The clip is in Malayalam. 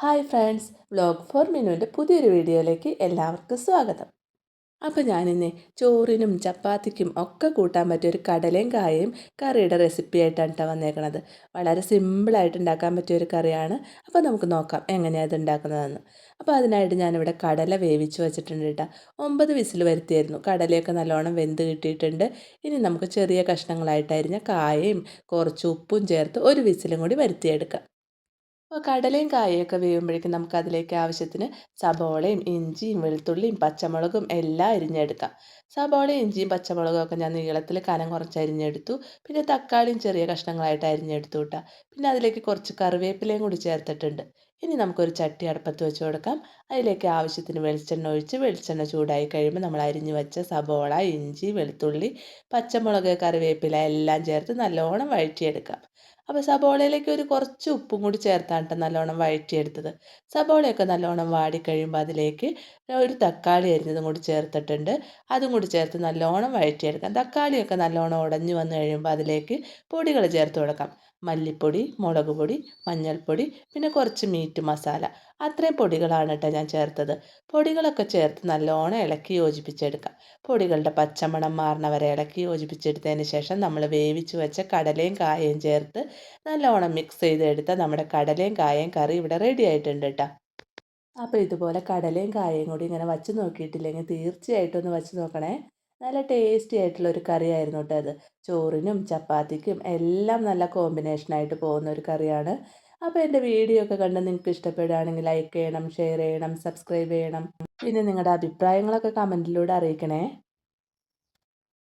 ഹായ് ഫ്രണ്ട്സ് വ്ലോഗ് ഫോർ മിനുവിന്റെ പുതിയൊരു വീഡിയോയിലേക്ക് എല്ലാവർക്കും സ്വാഗതം. അപ്പോൾ ഞാനിന്ന് ചോറിനും ചപ്പാത്തിക്കും ഒക്കെ കൂട്ടാൻ പറ്റിയ ഒരു കടലയും കായയും കറിയുടെ റെസിപ്പി ആയിട്ടാണ് കേട്ടോ വന്നേക്കണത്. വളരെ സിമ്പിളായിട്ട് ഉണ്ടാക്കാൻ പറ്റിയ ഒരു കറിയാണ്. അപ്പോൾ നമുക്ക് നോക്കാം എങ്ങനെയാണ് ഇത് ഉണ്ടാക്കുന്നതെന്ന്. അപ്പോൾ അതിനായിട്ട് ഞാനിവിടെ കടല വേവിച്ച് വെച്ചിട്ടുണ്ട് കേട്ടോ ഒമ്പത് വിസിൽ വരുത്തിയായിരുന്നു. കടലയൊക്കെ നല്ലോണം വെന്ത് കിട്ടിയിട്ടുണ്ട്. ഇനി നമുക്ക് ചെറിയ കഷ്ണങ്ങളായിട്ടായിരുന്ന കായയും കുറച്ച് ഉപ്പും ചേർത്ത് ഒരു വിസിലും കൂടി വരുത്തിയെടുക്കാം. അപ്പോൾ കടലയും കായയൊക്കെ വേവുമ്പോഴേക്കും നമുക്ക് അതിലേക്ക് ആവശ്യത്തിന് സബോളയും ഇഞ്ചിയും വെളുത്തുള്ളിയും പച്ചമുളകും എല്ലാം അരിഞ്ഞെടുക്കാം. സബോളയും ഇഞ്ചിയും പച്ചമുളകും ഒക്കെ ഞാൻ നീളത്തിൽ കനം കുറച്ച് അരിഞ്ഞെടുത്തു. പിന്നെ തക്കാളിയും ചെറിയ കഷ്ണങ്ങളായിട്ട് അരിഞ്ഞെടുത്തു കേട്ടോ. പിന്നെ അതിലേക്ക് കുറച്ച് കറിവേപ്പിലയും കൂടി ചേർത്തിട്ടുണ്ട്. ഇനി നമുക്കൊരു ചട്ടി അടുപ്പത്ത് വെച്ച് കൊടുക്കാം. അതിലേക്ക് ആവശ്യത്തിന് വെളിച്ചെണ്ണ ഒഴിച്ച് വെളിച്ചെണ്ണ ചൂടായി കഴിയുമ്പോൾ നമ്മൾ അരിഞ്ഞു വെച്ച സബോള ഇഞ്ചി വെളുത്തുള്ളി പച്ചമുളക് കറിവേപ്പില എല്ലാം ചേർത്ത് നല്ലോണം വഴറ്റിയെടുക്കാം. അപ്പോൾ സബോളയിലേക്ക് ഒരു കുറച്ച് ഉപ്പും കൂടി ചേർത്താണ് കേട്ടോ നല്ലോണം വഴറ്റിയെടുത്തത്. സബോളയൊക്കെ നല്ലോണം വാടിക്കഴിയുമ്പോൾ അതിലേക്ക് ഒരു തക്കാളി അരിഞ്ഞതും കൂടി ചേർത്തിട്ടുണ്ട്. അതും കൂടി ചേർത്ത് നല്ലോണം വഴറ്റിയെടുക്കാം. തക്കാളിയൊക്കെ നല്ലോണം ഉടഞ്ഞു വന്നു കഴിയുമ്പോൾ അതിലേക്ക് പൊടികൾ ചേർത്ത് കൊടുക്കാം. മല്ലിപ്പൊടി മുളക് പൊടി മഞ്ഞൾപ്പൊടി പിന്നെ കുറച്ച് മീറ്റ് മസാല. അത്രയും പൊടികളാണ് കേട്ടോ ഞാൻ ചേർത്തത്. പൊടികളൊക്കെ ചേർത്ത് നല്ലോണം ഇളക്കി യോജിപ്പിച്ചെടുക്കാം. പൊടികളുടെ പച്ചമണം മാറണവരെ ഇളക്കി യോജിപ്പിച്ചെടുത്തതിന് ശേഷം നമ്മൾ വേവിച്ച് വെച്ച കടലയും കായയും ചേർത്ത് നല്ലോണം മിക്സ് ചെയ്തെടുത്ത നമ്മുടെ കടലയും കായയും കറി ഇവിടെ റെഡി ആയിട്ടുണ്ട് കേട്ടോ അപ്പോൾ ഇതുപോലെ കടലയും കായയും കൂടി ഇങ്ങനെ വച്ച് നോക്കിയിട്ടില്ലെങ്കിൽ തീർച്ചയായിട്ടും ഒന്ന് വച്ച് നോക്കണേ. നല്ല ടേസ്റ്റി ആയിട്ടുള്ള ഒരു കറിയായിരുന്നു കേട്ടോ അത് ചോറിനും ചപ്പാത്തിക്കും എല്ലാം നല്ല കോമ്പിനേഷനായിട്ട് പോകുന്ന ഒരു കറിയാണ്. അപ്പോൾ എന്റെ വീഡിയോ ഒക്കെ കണ്ട് നിങ്ങൾക്ക് ഇഷ്ടപ്പെടുകയാണെങ്കിൽ ലൈക്ക് ചെയ്യണം ഷെയർ ചെയ്യണം സബ്സ്ക്രൈബ് ചെയ്യണം. പിന്നെ നിങ്ങളുടെ അഭിപ്രായങ്ങളൊക്കെ കമന്റിലൂടെ അറിയിക്കണേ.